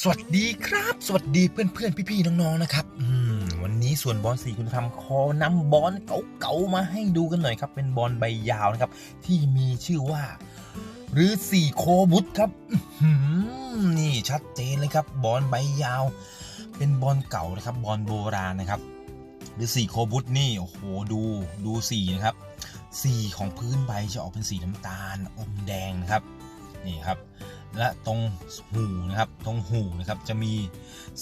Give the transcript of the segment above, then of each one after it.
สวัสดีครับ สวัสดีเพื่อนเพื่อนพี่ๆน้องๆนะครับวันนี้ส่วนบอลสีคุณธรรมขอนำบอลเก่าๆมาให้ดูกันหน่อยครับ เป็นบอลใบยาวนะครับ ที่มีชื่อว่าหรือสี่โคบุตครับนี่ชัดเจนเลยครับ บอลใบยาว เป็นบอลเก่านะครับ บอลโบราณนะครับหรือสีโคบุตนี่โอ้โหดูดูสีนะครับสีของพื้นใบจะออกเป็นสีน้ำตาลอมแดงนะครับนี่ครับ และตรงหูนะครับ ตรงหูนะครับจะมี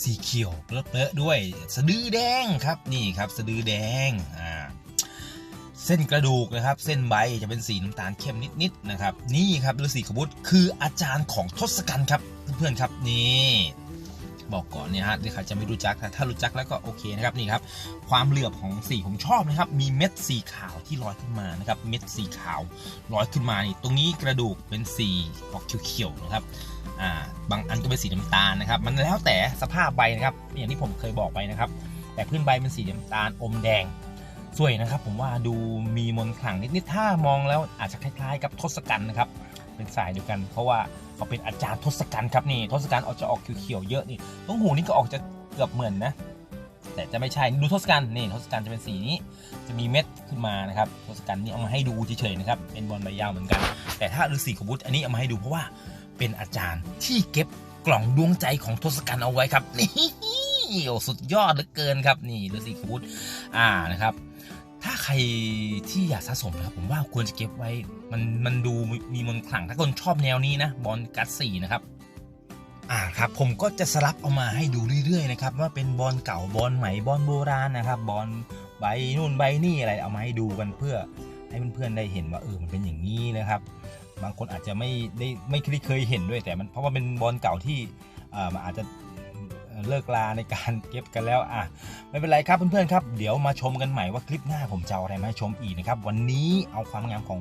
สีเขียวเปรอะๆด้วย สะดือแดงครับนี่ครับ สะดือแดงอ่าเส้นกระดูกนะครับ เส้นใบจะเป็นสีน้ำตาลเข้มนิดๆนะครับ นี่ครับฤาษีขบุตรคืออาจารย์ของทศกัณฐ์ครับเพื่อนๆครับนี่ บอกก่อนเนี่ยฮะใครจะไม่รู้จักนะถ้ารู้จักแล้วก็โอเคนะครับนี่ครับ ความเหลือบของสีผมชอบนะครับ มีเม็ดสีขาวที่ลอยขึ้นมานะครับ เม็ดสีขาวลอยขึ้นมานี่ตรงนี้กระดูกเป็นสีออกเขียวๆนะครับอ่าบางอันก็เป็นสีน้ำตาลนะครับ มันแล้วแต่สภาพใบนะครับ อย่างที่ผมเคยบอกไปนะครับ แต่พื้นใบเป็นสีน้ำตาลอมแดงสวยนะครับ ผมว่าดูมีมนขลังนิดๆถ้ามองแล้วอาจจะคล้ายๆ กับทศกัณฐ์นะครับ เป็นสายเดียวกัน เพราะว่าเขาเป็นอาจารย์ทศกัณฐ์ครับนี่ทศกัณฐ์ออกจะออกเขียวๆเยอะนี่ตรงหูนี่ก็ออกจะเกือบเหมือนนะ แต่จะไม่ใช่ดูทศกัณฐ์นี่ทศกัณฐ์จะเป็นสีนี้ จะมีเม็ดขึ้นมานะครับทศกัณฐ์นี่เอามาให้ดูเฉยๆนะครับเป็นบอลใบยาวเหมือนกัน แต่ถ้าฤาษีขบุตรอันนี้เอามาให้ดูเพราะว่าเป็นอาจารย์ที่เก็บกล่องดวงใจของทศกัณฐ์เอาไว้ครับนี่โอ้สุดยอดเหลือเกินครับนี่ฤาษีขบุตรอ่านะครับ ถ้าใครที่อยากสะสมนะครับผมว่าควรจะเก็บไว้ มันมันดูมีมนขลังถ้าคนชอบแนวนี้นะบอลกัดสี่นะครับอ่าครับผมก็จะสลับเอามาให้ดูเรื่อยๆนะครับว่าเป็นบอลเก่าบอลใหม่บอลโบราณนะครับบอลใบนู่นใบนี่อะไรเอามาให้ดูกันเพื่อให้เพื่อนๆได้เห็นว่าเออมันเป็นอย่างนี้นะครับ บางคนอาจจะไม่ได้ไม่เคยเห็นด้วยแต่มันเพราะว่าเป็นบอลเก่าที่อ่อมันอาจจะ เลิกลาในการเก็บกันแล้วอะไม่เป็นไรครับเพื่อนๆครับ เดี๋ยวมาชมกันใหม่ว่าคลิปหน้าผมจะเอาอะไรมาให้ชมอีกนะครับ วันนี้เอาความงามของ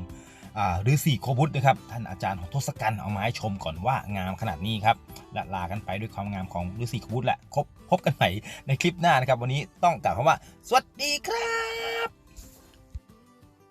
อ่าฤาษีโคบุตนะครับท่านอาจารย์ของทศกัณฐ์เอามาให้ชมก่อนว่างามขนาดนี้ครับและลากันไปด้วยความงามของฤาษีโคบุตแหละครบพบกันใหม่ในคลิปหน้านะครับ วันนี้ต้องกล่าวคำว่า สวัสดีครับ